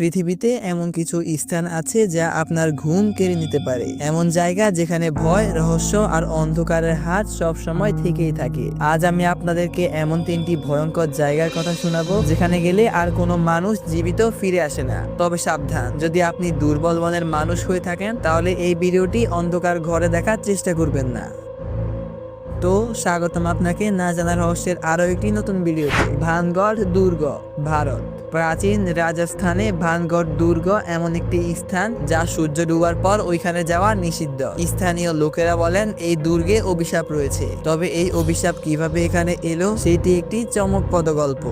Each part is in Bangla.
পৃথিবীতে এমন কিছু স্থান আছে যা আপনার ঘুম কেড়ে নিতে পারে। এমন জায়গা যেখানে ভয়, রহস্য আর অন্ধকারের হাত সব সময় থেকেই থাকে। আজ আমি আপনাদেরকে এমন তিনটি ভয়ঙ্কর জায়গার কথা শোনাবো, যেখানে গেলে আর কোনো মানুষ জীবিত ফিরে আসে না। তবে সাবধান, যদি আপনি দুর্বল মনের মানুষ হয়ে থাকেন, তাহলে এই ভিডিওটি অন্ধকার ঘরে দেখার চেষ্টা করবেন না। তো স্বাগতম আপনাকে না জানা রহস্যের আরও একটি নতুন ভিডিওতে। ভানগড় দুর্গ, ভারত। প্রাচীন রাজস্থানে ভানগড় দুর্গ এমন একটি স্থান যা সূর্য ডুবার পর ওইখানে যাওয়া নিষিদ্ধ। স্থানীয় লোকেরা বলেন, এই দুর্গে অভিশাপ রয়েছে। তবে এই অভিশাপ কীভাবে এখানে এলো, সেটি একটি চমকপ্রদ গল্প।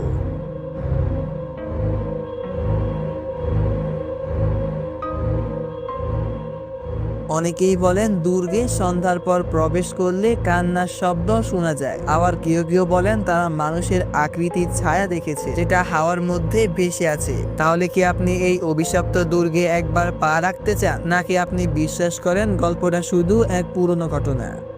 অনেকেই বলেন, দুর্গে সন্ধ্যার পর প্রবেশ করলে কান্নার শব্দ শোনা যায়। আবার কেউ কেউ বলেন, তারা মানুষের আকৃতির ছায়া দেখেছে, যেটা হাওয়ার মধ্যে ভেসে আছে। তাহলে কি আপনি এই অভিশপ্ত দুর্গে একবার পা রাখতে চান? নাকি আপনি বিশ্বাস করেন, গল্পটা শুধু এক পুরনো ঘটনা?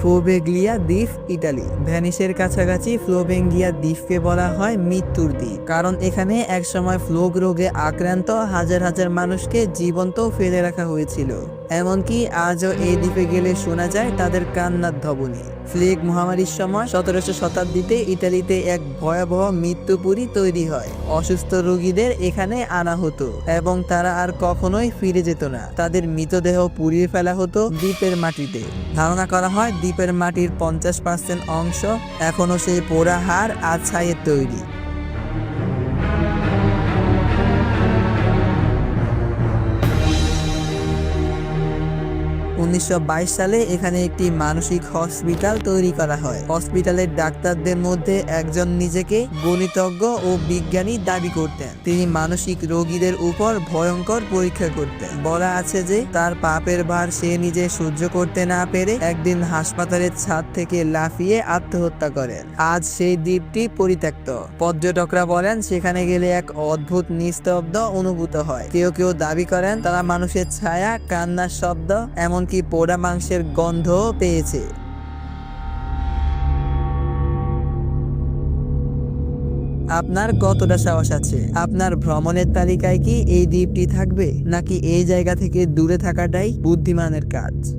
ফ্লোবেগলিয়া দ্বীপ, ইটালি। ভ্যানিসের কাছাকাছি ফ্লোবেঙ্গিয়া দ্বীপকে বলা হয় মৃত্যুর দ্বীপ। কারণ এখানে একসময় ফ্লোগ রোগে আক্রান্ত হাজার হাজার মানুষকে জীবন্ত ফেলে রাখা হয়েছিল। এমনকি আজও এই দ্বীপে গেলে শোনা যায় তাদের কান্নার ধবনি। ফ্লেগ মহামারীর সময় সতেরোশো শতাব্দীতে ইটালিতে এক ভয়াবহ মৃত্যুপুরী তৈরি হয়। অসুস্থ রোগীদের এখানে আনা হতো এবং তারা আর কখনোই ফিরে যেত না। তাদের মৃতদেহ পুড়িয়ে ফেলা হতো দ্বীপের মাটিতে। ধারণা করা হয় দ্বীপের মাটির পঞ্চাশ পার্সেন্ট অংশ এখনও সেই পোড়া হাড় আর ছাইয়ের তৈরি। উনিশশো বাইশ সালে এখানে একটি মানসিক হসপিটাল তৈরি করা হয়। হসপিটালের ডাক্তারদের মধ্যে একজন নিজেকে গণিতজ্ঞ ও বিজ্ঞানী দাবি করতেন। তিনি মানসিক রোগীদের উপর ভয়ঙ্কর পরীক্ষা করতেন। বলা আছে যে, তার পাপের ভার সে নিজে সহ্য করতে না পেরে একদিন হাসপাতালের ছাদ থেকে লাফিয়ে আত্মহত্যা করেন। আজ সেই দ্বীপটি পরিত্যক্ত। পর্যটকরা বলেন, সেখানে গেলে এক অদ্ভুত নিস্তব্ধ অনুভূত হয়। কেউ কেউ দাবি করেন, তারা মানুষের ছায়া, কান্নার শব্দ, এমনকি পোড়া মাংসের গন্ধ পেয়েছে? আপনার কতটা সাহস আছে? আপনার ভ্রমণের তালিকায় কি এই দ্বীপটি থাকবে? নাকি এই জায়গা থেকে দূরে থাকাটাই বুদ্ধিমানের কাজ?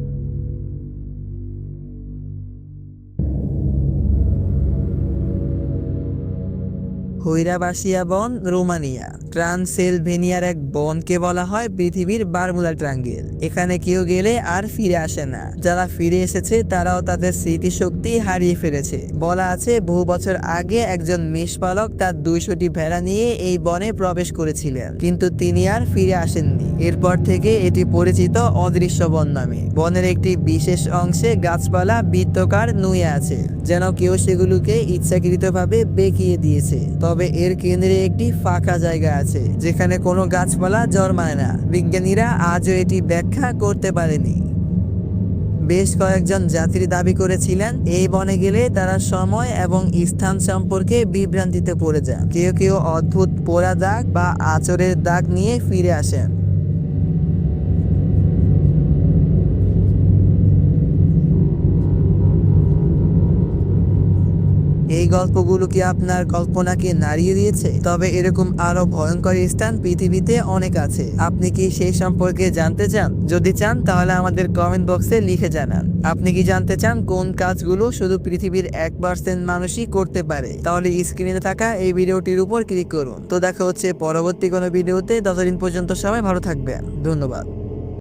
হৈরাবাসিয়া বন রোমানিয়া। ট্রান্সেলভেনিয়ার এক বনকে বলা হয় পৃথিবীর বারমুলা ট্রাঙ্গেল। এখানে কেউ গেলে আর ফিরে আসে না। যারা ফিরে এসেছে, তারাও তাদের স্মৃতিশক্তি হারিয়ে ফেলেছে। বলা আছে, বহু বছর আগে একজন মেষপালক তার দুইশোটি ভেড়া নিয়ে এই বনে প্রবেশ করেছিলেন। কিন্তু তিনি আর ফিরে আসেননি। এরপর থেকে এটি পরিচিত অদৃশ্য বন নামে। বনের একটি বিশেষ অংশে গাছপালা, বৃত্তকার নুয়ে আছে, যেন কেউ সেগুলোকে ইচ্ছাকৃতভাবে বেঁকিয়ে দিয়েছে। তবে এর কেন্দ্রে একটি ফাঁকা জায়গা আছে, যেখানে কোনো গাছপালা জন্মায় না। বিজ্ঞানীরা আজও এটি ব্যাখ্যা করতে পারেনি। বেশ কয়েকজন যাত্রী দাবি করেছিলেন, এই বনে গেলে তারা সময় এবং স্থান সম্পর্কে বিভ্রান্তিতে পড়ে যান। কেউ কেউ অদ্ভুত পোড়া দাগ বা আচরের দাগ নিয়ে ফিরে আসেন। গল্পগুলো কি আপনার কল্পনাকে নাড়িয়ে দিয়েছে। তবে এরকম আরও ভয়ঙ্কর স্থান পৃথিবীতে অনেক আছে। আপনি কি সেই সম্পর্কে জানতে চান? যদি চান, তাহলে আমাদের কমেন্ট বক্সে লিখে জানান। আপনি কি জানতে চান কোন কাজগুলো শুধু পৃথিবীর এক পার্সেন্ট মানুষই করতে পারে? তাহলে স্ক্রিনে থাকা এই ভিডিওটির উপর ক্লিক করুন। তো দেখা হচ্ছে পরবর্তী কোনো ভিডিওতে। ততদিন পর্যন্ত সবাই ভালো থাকবেন। ধন্যবাদ।